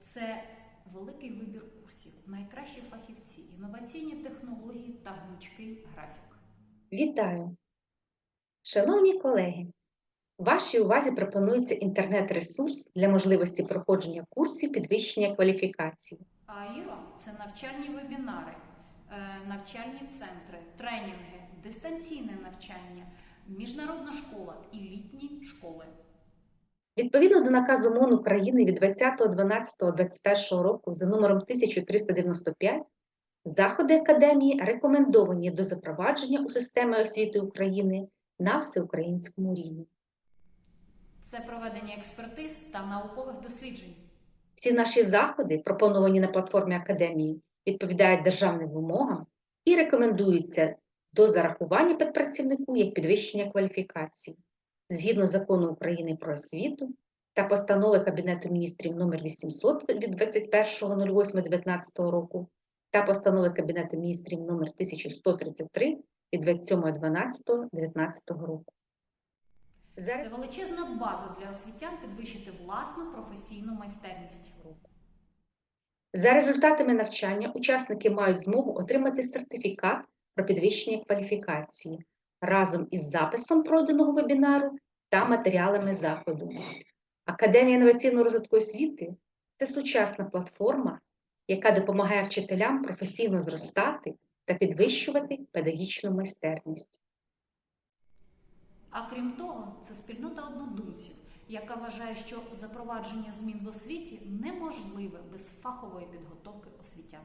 Це великий вибір курсів, найкращі фахівці, інноваційні технології та гнучкий графік. Вітаю! Шановні колеги! Вашій увазі пропонується інтернет-ресурс для можливості проходження курсів підвищення кваліфікації. АІРО це навчальні вебінари, е, навчальні центри, тренінги, дистанційне навчання, міжнародна школа і літні школи. Відповідно до наказу МОН України від 20.12.21 року за номером 1395, заходи Академії рекомендовані до запровадження у системи освіти України на всеукраїнському рівні. Це проведення експертиз та наукових досліджень. Всі наші заходи, пропоновані на платформі Академії, відповідають державним вимогам і рекомендуються до зарахування підпрацівнику як підвищення кваліфікації згідно закону України про освіту та постанови Кабінету міністрів номер 800 від 21.08.19 року та постанови Кабінету міністрів номер 1133 від 27.12.19 року. Це величезна база для освітян підвищити власну професійну майстерність. За результатами навчання учасники мають змогу отримати сертифікат про підвищення кваліфікації разом із записом пройденого вебінару та матеріалами заходу. Академія інноваційного розвитку освіти це сучасна платформа, яка допомагає вчителям професійно зростати та підвищувати педагогічну майстерність. А крім того, це спільнота однодумців, яка вважає, що запровадження змін в освіті неможливе без фахової підготовки освітян.